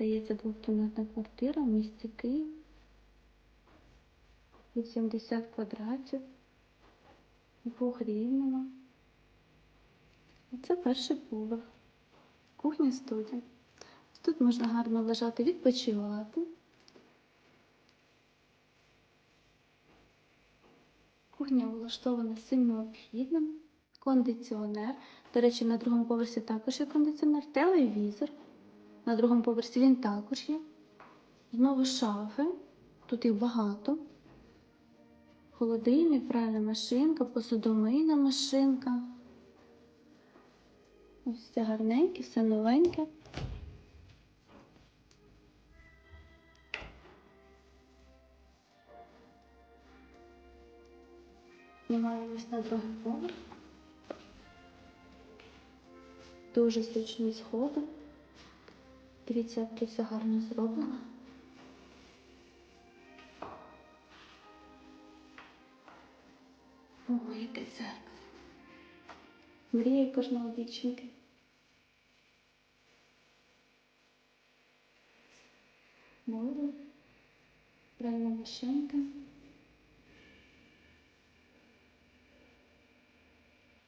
Здається, двокімнатна квартира в місті Київ. 80 квадратів. Двохрівнева. Це перший поверх. Кухня студія. Тут можна гарно лежати, відпочивати. Кухня влаштована всім необхідним. Кондиціонер. До речі, на другому поверсі також є кондиціонер, телевізор. На другому поверсі він також є. Знову шафи. Тут їх багато. Холодильник, пральна машинка, посудомийна машинка. Ось все гарненьке, все новеньке. Знімаємось на другий поверх. Дуже зручні сходи. Дивіться, як все гарно зроблено. О, яке зеркало. Мрія кожного дівчинки. Море, пральна машинка.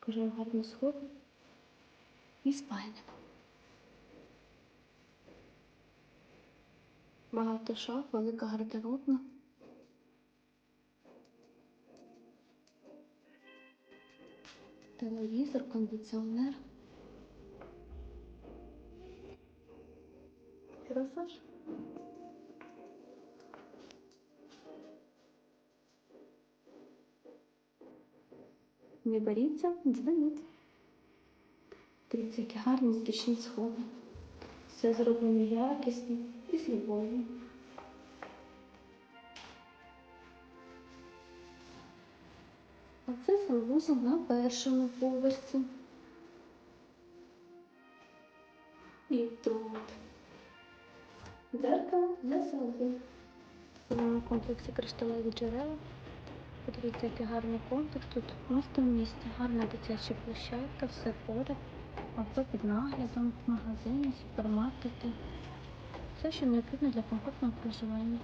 Кожен гарно сход. І спальня. Багато шаф, велика гардеробна. Телевізор, кондиціонер. Красаж. Не боріться, дзвоніть. Дивіться, які гарні зручні сходи. Все зроблено якісно і з любов'ю. А це санвузол на першому поверсі. І тут. Дзеркало для селфі. Цьому комплексі кришталеві джерела. Подивіться, який гарний комплекс. Тут місто в місті, гарна дитяча площадка, все поряд. Авто під наглядом, магазини, супермаркети. Все, що необхідно для комфортного проживання.